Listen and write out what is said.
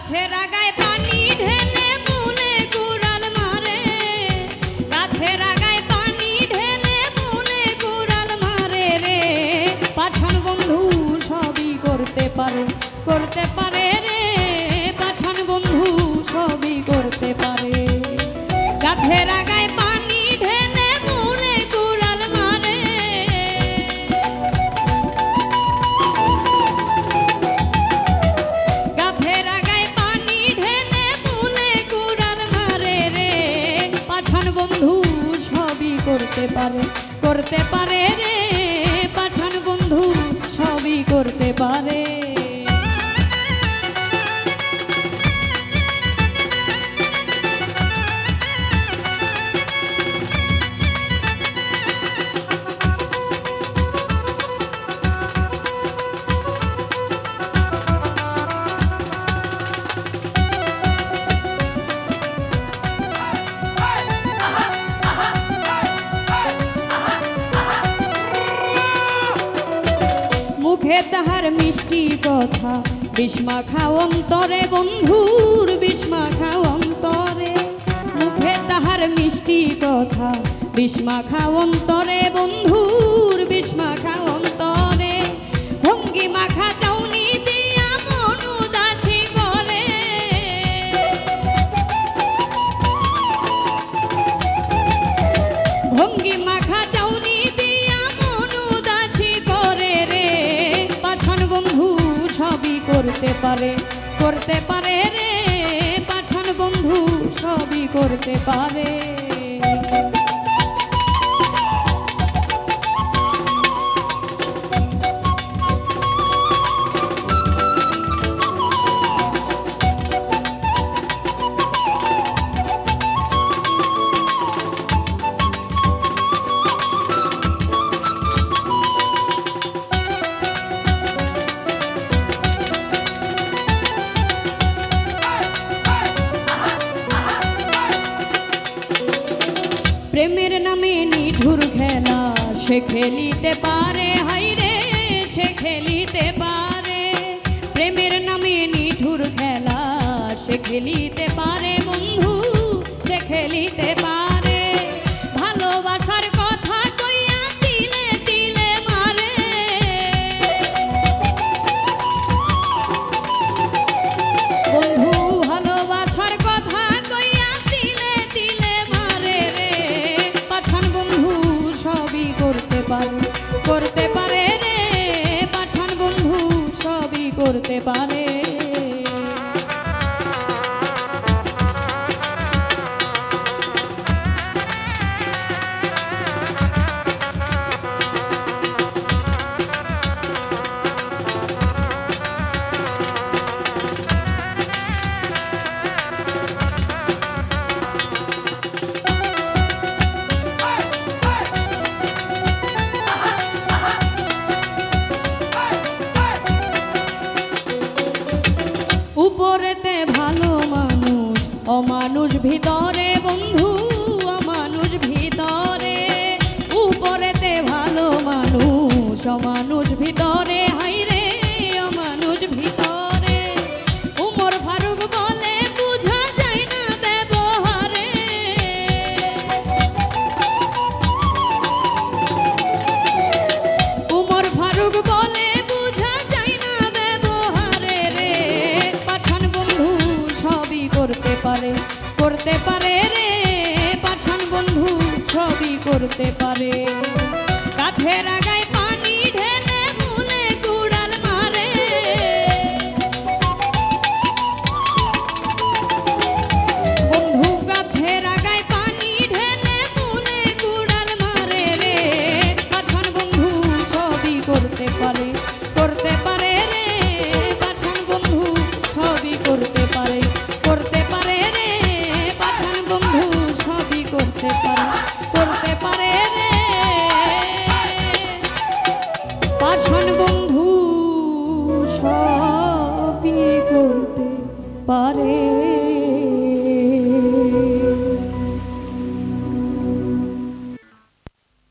গাছের আগায় পানি ঢেলে মারে। গাছের আগায় পানি ঢেলে মারে রে। বন্ধু সবই করতে পারে করতে পারে রে। বন্ধু সবই করতে পারে। গাছের আগায় করতে পারে রে পাঠান বন্ধু সবই করতে পারে। তাহার মিষ্টি কথা। বিষ্মা খাও অন্তরে, বন্ধুর বিষ্মা খাও অন্তরে। মুখে তাহার মিষ্টি কথা। বিষ্মা খাও অন্তরে, বন্ধুর করতে পারে করতে পারে রে। পাঠান বন্ধু সবই করতে পারে। প্রেমের নামে নিঠুর খেলা, সে খেলিতে পারে হাইরে সে খেলিতে পারে। প্রেমের নামে নিঠুর খেলা, সে খেলিতে পারে বন্ধু, সে খেলিতে পারে উপরেতে ভালো মানুষ অমানুষ ভিতরে বন্ধু অমানুষ ভিতরে। উপরেতে ভালো মানুষ অমানুষ ভিতরে করতে পারে। কাছে আগায় parei.